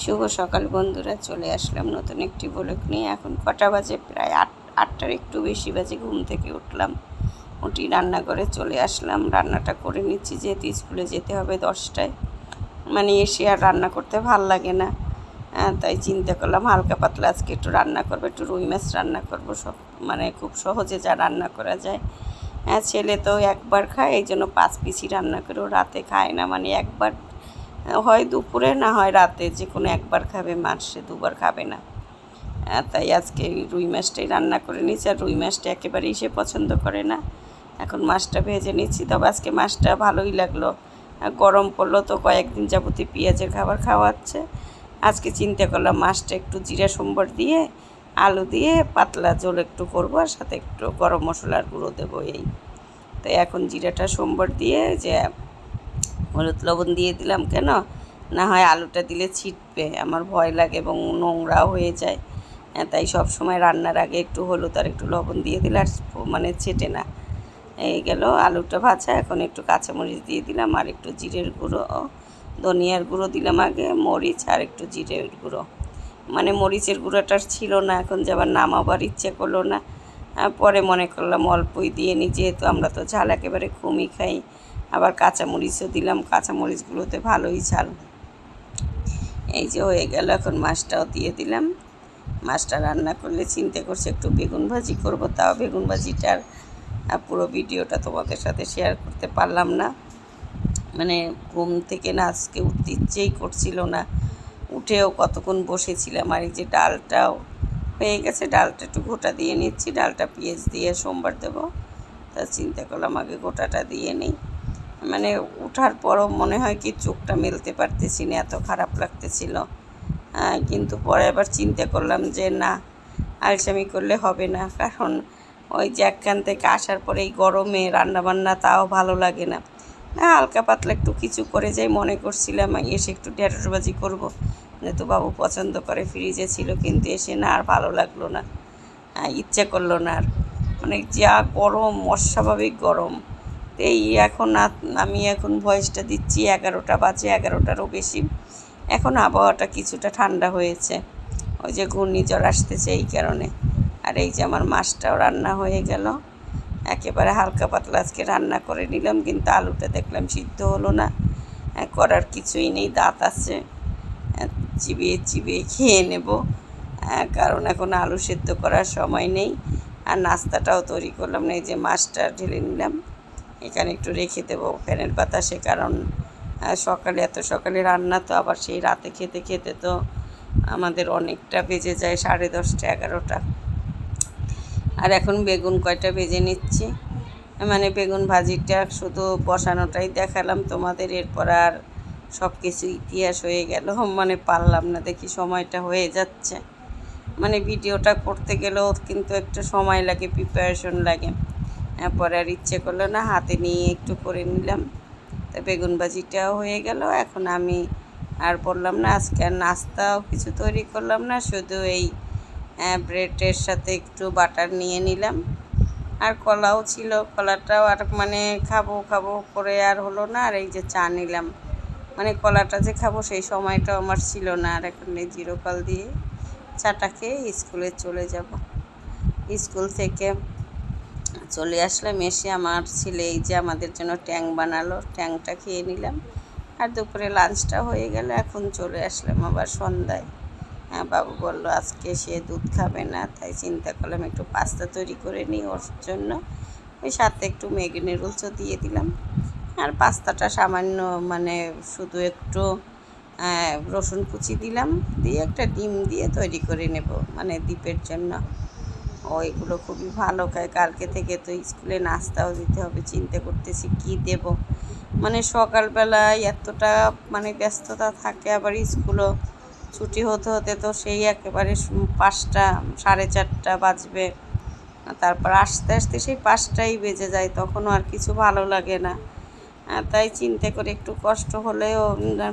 শুভ সকাল বন্ধুরা, চলে আসলাম নতুন একটি ব্লগ নিয়ে। এখন কটা বাজে? প্রায় আট, আটটার একটু বেশি বাজে ঘুম থেকে উঠলাম। উঠি রান্না করে চলে আসলাম। রান্নাটা করে নিচ্ছি, যেহেতু স্কুলে যেতে হবে দশটায়। মানে এসে আর রান্না করতে ভালো লাগে না। তাই চিন্তা করলাম, হালকা পাতলা আজকে একটু রান্না করব, একটু রুই মাছ রান্না করব। সব মানে খুব সহজে যা রান্না করা যায়। হ্যাঁ ছেলে তো একবার খায় এই জন্য পাঁচ পিসি রান্না করেও রাতে খায় না। মানে একবার হয় দুপুরে না হয় রাতে? যে কোনো একবার খাবে, মাসে দুবার খাবে না। তাই আজকে রুই মাছটাই রান্না করে নিচ্ছি আর রুই মাছটা একেবারেই সে পছন্দ করে না। এখন মাছটা ভেজে নিচ্ছি। তবে আজকে মাছটা ভালোই লাগল। গরম পড়ল তো কয়েকদিন যাবতীয় পেঁয়াজের খাবার খাওয়াচ্ছে। আজকে চিন্তা করলাম মাছটা একটু জিরা সম্বর দিয়ে, আলু দিয়ে পাতলা ঝোল একটু করব আর সাথে একটু গরম মশলার গুঁড়ো দেবো এই। তাই এখন জিরাটা সম্বর দিয়ে যে হলুদ লবণ দিয়ে দিলাম কেন? না হয় আলুটা দিলে ছিটবে আমার ভয় লাগে এবং নোংরাও হয়ে যায়। হ্যাঁ, তাই সব সময় রান্নার আগে একটু হলুদ আর একটু লবণ দিয়ে দিলে আর মানে ছেটে না। এই গেল আলুটা ভাজা এখন একটু কাঁচামরিচ দিয়ে দিলাম আর একটু জিরের গুঁড়ো ধনিয়ার গুঁড়ো দিলাম আগে মরিচ আর একটু জিরের গুঁড়ো। মানে মরিচের গুঁড়োটা ছিল না এখন যে আবার নামাবার ইচ্ছে করল না। পরে মনে করলাম অল্পই দিয়ে নিই যেহেতু আমরা তো ঝাল একেবারে কমই খাই। আবার কাঁচামরিচও দিলাম, কাঁচামরিচগুলোতে ভালোই ঝাল। এই যে হয়ে গেল, এখন মাছটাও দিয়ে দিলাম। মাছটা রান্না করলে চিন্তা করছে একটু বেগুন ভাজি করব, তাও বেগুন ভাজিটার পুরো ভিডিওটা তোমাদের সাথে শেয়ার করতে পারলাম না। মানে ঘুম থেকে না আজকে উঠতে ইচ্ছেই করছিল না। উঠেও কতক্ষণ বসেছিলাম, আর এই যে ডালটাও হয়ে গেছে, ডালটা একটু গোটা দিয়ে নিচ্ছি, ডালটা পেঁয়াজ দিয়ে সোমবার দেবো। তা চিন্তা করলাম আগে গোটাটা দিয়ে নিই। মানে ওঠার পরও মনে হয় কি চোখটা মেলতে পারতেছি না এত খারাপ লাগতেছিল। আহ, কিন্তু পরে আবার চিন্তা করলাম যে না আলসামি করলে হবে না। কারণ ওই যে একখান থেকে আসার পরে এই গরমে রান্নাবান্না তাও ভালো লাগে না। না হালকা পাতলা একটু কিছু করে যাই মনে করছিলাম এসে একটু ঢেঁড়সবাজি করব। যেহেতু বাবু পছন্দ করে ফ্রিজে ছিল কিন্তু এসে না আর ভালো লাগল না। আহ, ইচ্ছে করল না আর। মানে যা গরম অস্বাভাবিক গরম। তো এই এখন আমি এখন ভয়েসটা দিচ্ছি এগারোটা বাজে এগারোটারও বেশি। এখন আবহাওয়াটা কিছুটা ঠান্ডা হয়েছে। ওই যে ঘূর্ণিঝড় আসতেছে এই কারণে। আর এই যে আমার মাছটাও রান্না হয়ে গেল। একেবারে হালকা পাতলা আজকে রান্না করে নিলাম কিন্তু আলুটা দেখলাম সিদ্ধ হলো না। আহ, করার কিছুই নেই দাঁত আছে। আহ, চিবিয়ে চিবিয়ে খেয়ে নেব। কারণ এখন আলু সেদ্ধ করার সময় নেই। আর নাস্তাটাও তৈরি করলাম না এই যে মাছটা ঢেলে নিলাম। এখানে একটু রেখে দেবো ফ্যানের বাতাসে, কারণ সকালে, এত সকালে রান্না তো আবার সেই রাতে খেতে খেতে তো আমাদের অনেকটা বেজে যায়, সাড়ে দশটা, এগারোটা। আর এখন বেগুন কয়টা ভেজে নিচ্ছি? মানে বেগুন ভাজিটা শুধু বসানোটাই দেখালাম তোমাদের, এরপর আর সব কিছু ইতিহাস হয়ে গেল। মানে পারলাম না, দেখি সময়টা হয়ে যাচ্ছে। মানে ভিডিওটা করতে গেলেও কিন্তু একটু সময় লাগে প্রিপারেশন লাগে। পরে আর ইচ্ছে করল না, হাতে নিয়ে একটু করে নিলাম। তো বেগুন ভাজিটাও হয়ে গেল, এখন আমি আর বললাম না, আজকে আর নাস্তাও কিছু তৈরি করলাম না, শুধু এই ব্রেডের সাথে একটু বাটার নিয়ে নিলাম। আর কলাও ছিল, কলাটাও আর মানে খাব খাব করে আর হলো না, আর এই যে চা নিলাম। মানে কলাটা যে খাব সেই সময়টাও আমার ছিল না, আর এখন এই জিরো কল দিয়ে চাটা খেয়ে স্কুলে চলে যাব। স্কুল থেকে চলে আসলাম, এসে আমার ছেলে এই যে আমাদের জন্য ট্যাং বানালো, ট্যাংটা খেয়ে নিলাম। আর দুপুরে লাঞ্চটা হয়ে গেল, এখন চলে আসলাম আবার সন্ধ্যায়। হ্যাঁ বাবু বলল, আজকে সে দুধ খাবে না, তাই চিন্তা করলাম একটু পাস্তা তৈরি করে নিই ওর জন্য। ওই সাথে একটু ম্যাগি নুডলসও দিয়ে দিলাম। আর পাস্তাটা সামান্য মানে শুধু একটু রসুন কুচি দিলাম, দিয়ে একটা ডিম দিয়ে তৈরি করে নেব মানে দ্বীপের জন্য। ওইগুলো খুবই ভালো। খায় কালকে থেকে তো স্কুলে নাস্তাও দিতে হবে, চিন্তা করতেছি কি দেব? মানে সকালবেলায় এতটা মানে ব্যস্ততা থাকে আবার স্কুলও। ছুটি হতে হতে তো সেই একেবারে পাঁচটা, সাড়ে চারটা বাজবে। তারপর আসতে আসতে সেই পাঁচটাই বেজে যায়, তখনও আর কিছু ভালো লাগে না। তাই চিন্তা করে একটু কষ্ট হলেও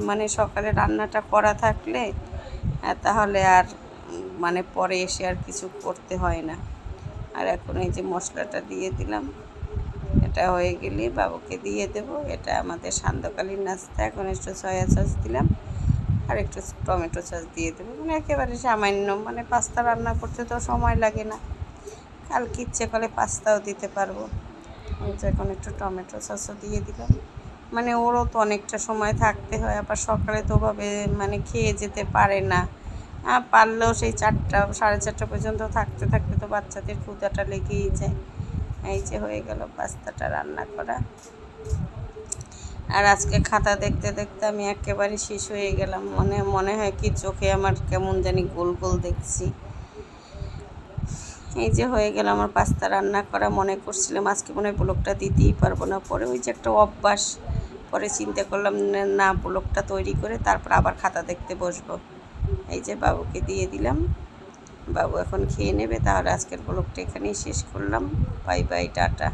মানে সকালে রান্নাটা করা থাকলে তাহলে আর মানে পরে এসে আর কিছু করতে হয় না। আর এখন এই যে মশলাটা দিয়ে দিলাম, এটা হয়ে গেলে বাবুকে দিয়ে দেব। এটা আমাদের সান্ধ্যকালীন নাস্তা, এখন একটু সয়া সস দিলাম, আর একটু টমেটো সস দিয়ে দেবো। মানে একেবারে সামান্য মানে পাস্তা রান্না করতে তো সময় লাগে না। কালকে ইচ্ছে করলে পাস্তাও দিতে পারব। এখন একটু টমেটো সসও দিয়ে দিলাম। মানে ওরও তো অনেকটা সময় থাকতে হয়, আবার সকালে তো ওভাবে মানে খেয়ে যেতে পারে না। পারলেও সেই চারটা, সাড়ে চারটা পর্যন্ত থাকতে থাকতে তো বাচ্চাদের ক্ষুদাটা লেগেই যায় এই যে হয়ে গেল পাস্তাটা রান্না করা। আর আজকে খাতা দেখতে দেখতে আমি একেবারে শেষ হয়ে গেলাম। মনে মনে হয় কি চোখে আমার কেমন জানি গোল গোল দেখছি। এই যে হয়ে গেল আমার পাস্তা রান্না করা। মনে করছিলাম আজকে মনে হয় ব্লকটা দিতেই পারব না। পরে ওই যে একটা অভ্যাস, পরে চিন্তা করলাম না- ব্লকটা তৈরি করে তারপর আবার খাতা দেখতে বসবো। এই যে বাবুকে দিয়ে দিলাম। বাবু এখন খেয়ে নেবে, তাহলে আজকের ব্লগটা এখানেই শেষ করলাম। Bye bye, tata.